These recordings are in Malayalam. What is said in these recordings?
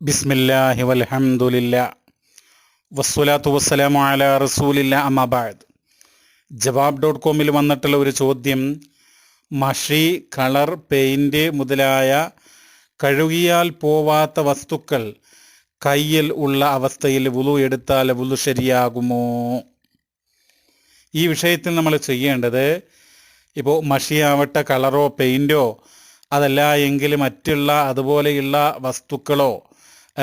ബിസ്മില്ലാഹി വൽഹംദുലില്ല. വസ്സലാത്തു വസ്സലാമു അല റസൂലില്ല അമബാദ് ജവാബ് ഡോട്ട് കോമിൽ വന്നിട്ടുള്ള ഒരു ചോദ്യം മഷി കളർ പെയിന്റ് മുതലായ കഴുകിയാൽ പോവാത്ത വസ്തുക്കൾ കയ്യിൽ ഉള്ള അവസ്ഥയിൽ വുളു എടുത്താൽ വുളു ശരിയാകുമോ? ഈ വിഷയത്തിൽ നമ്മൾ ചെയ്യേണ്ടത് ഇപ്പോൾ മഷിയാവട്ടെ കളറോ പെയിന്റോ അതല്ല എങ്കിൽ മറ്റുള്ള അതുപോലെയുള്ള വസ്തുക്കളോ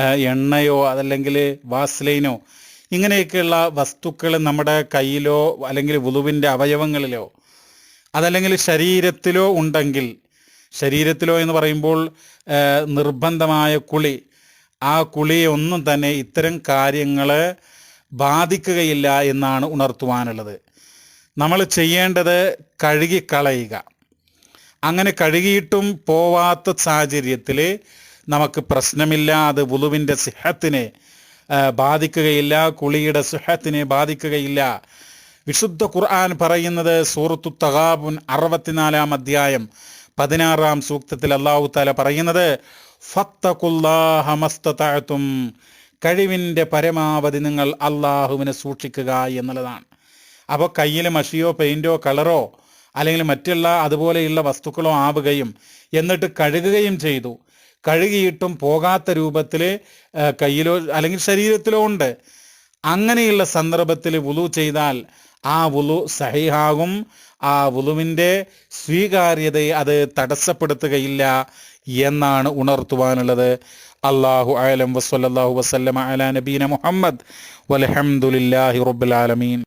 എണ്ണയോ അതല്ലെങ്കിൽ വാസ്ലൈനോ ഇങ്ങനെയൊക്കെയുള്ള വസ്തുക്കൾ നമ്മുടെ കയ്യിലോ അല്ലെങ്കിൽ വുളുവിന്റെ അവയവങ്ങളിലോ അതല്ലെങ്കിൽ ശരീരത്തിലോ ഉണ്ടെങ്കിൽ ശരീരത്തിലോ എന്ന് പറയുമ്പോൾ നിർബന്ധമായ കുളി ആ കുളിയൊന്നും തന്നെ ഇത്തരം കാര്യങ്ങൾ ബാധിക്കുകയില്ല എന്നാണ് ഉണർത്തുവാനുള്ളത്. നമ്മൾ ചെയ്യേണ്ടത് കഴുകിക്കളയുക. അങ്ങനെ കഴുകിയിട്ടും പോവാത്ത സാഹചര്യത്തിൽ നമുക്ക് പ്രശ്നമില്ല അത് വുളുവിന്റെ സിഹത്തിനെ ബാധിക്കുകയില്ല കുളിയുടെ സിഹത്തിനെ ബാധിക്കുകയില്ല. വിശുദ്ധ ഖുർആൻ പറയുന്നത് സൂറത്തു തഹാബുൻ അറുപത്തിനാലാം അധ്യായം പതിനാറാം സൂക്തത്തിൽ അള്ളാഹു താല പറയുന്നത് ഫത്തകുല്ലാഹമസ്തത്തും കഴിവിന്റെ പരമാവധി നിങ്ങൾ അള്ളാഹുവിനെ സൂക്ഷിക്കുക എന്നുള്ളതാണ്. അപ്പോൾ കയ്യിൽ മഷിയോ പെയിന്റോ കളറോ അല്ലെങ്കിൽ മറ്റുള്ള അതുപോലെയുള്ള വസ്തുക്കളോ ആവുകയും എന്നിട്ട് കഴുകുകയും ചെയ്തു. കഴുകിയിട്ടും പോകാത്ത രൂപത്തിൽ കയ്യിലോ അല്ലെങ്കിൽ ശരീരത്തിലോ ഉണ്ട്. അങ്ങനെയുള്ള സന്ദർഭത്തിൽ വുളു ചെയ്താൽ ആ വുളു സഹിഹാകും. ആ വുളുവിന്റെ സ്വീകാര്യതയെ അത് തടസ്സപ്പെടുത്തുകയില്ല എന്നാണ് ഉണർത്തുവാനുള്ളത്. അള്ളാഹു അലം വസ്വല്ലാഹു വസ്ലമ അല നബീന മുഹമ്മദ്. വലഹമുല്ലാഹി റബ്ബുൽ ആലമീൻ.